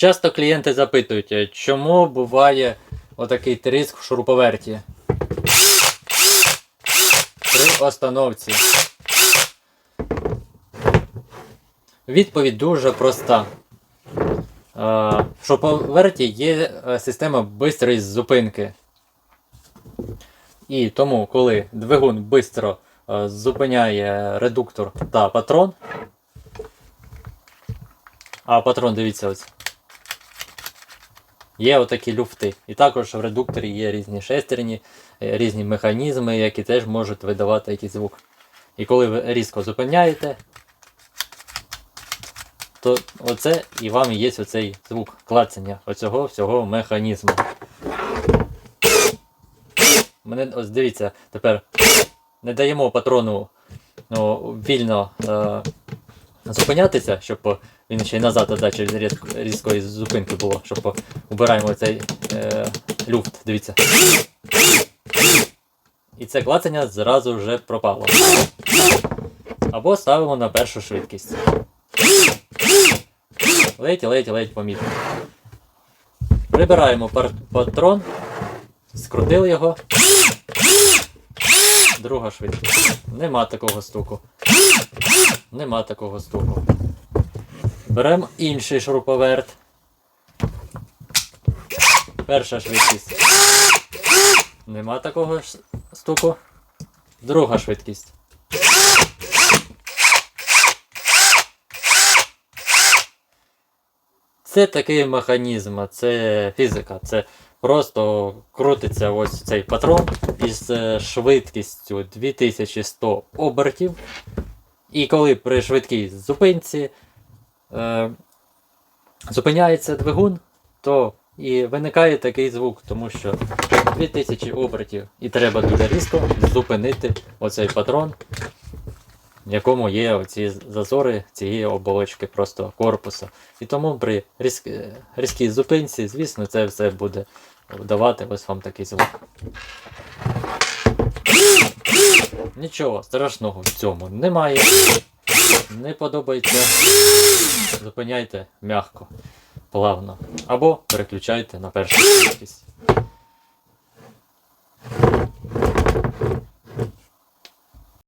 Часто клієнти запитують, е, чому буває отакий тріск в шуруповерті при остановці. Відповідь дуже проста. Е, В шуруповерті є е, система бистрої зупинки. І тому, коли двигун швидко зупиняє редуктор та патрон, а патрон, дивіться ось. Є отакі люфти. І також в редукторі є різні шестерні, е, різні механізми, які теж можуть видавати якийсь звук. І коли ви різко зупиняєте, то оце і вам є оцей звук клацання оцього всього механізму. Мене ось дивіться, тепер не даємо патрону ну, вільно е, зупинятися, щоб він ще й назад отдача через різко, різкої зупинки було, щоб убираємо цей е, люфт. Дивіться. І це клацання зразу вже пропало. Або ставимо на першу швидкість. Ледь, ледь, ледь помітно. Прибираємо патрон, скрутили його. Друга швидкість. Нема такого стуку. Нема такого стуку. Беремо інший шуруповерт. Перша швидкість. Нема такого стуку. Друга швидкість. Це такий механізм, це фізика. Це просто крутиться ось цей патрон із е, швидкістю 2100 обертів. І коли при швидкій зупинці е, зупиняється двигун, то і виникає такий звук, тому що 2000 обертів і треба дуже різко зупинити оцей патрон, в якому є оці зазори цієї оболочки просто корпуса. І тому при різк- різкій зупинці, звісно, це все буде давати ось вам такий звук. Нічого страшного в цьому немає. Не подобається. Зупиняйте м'яко, плавно. Або переключайте на першу швидкість.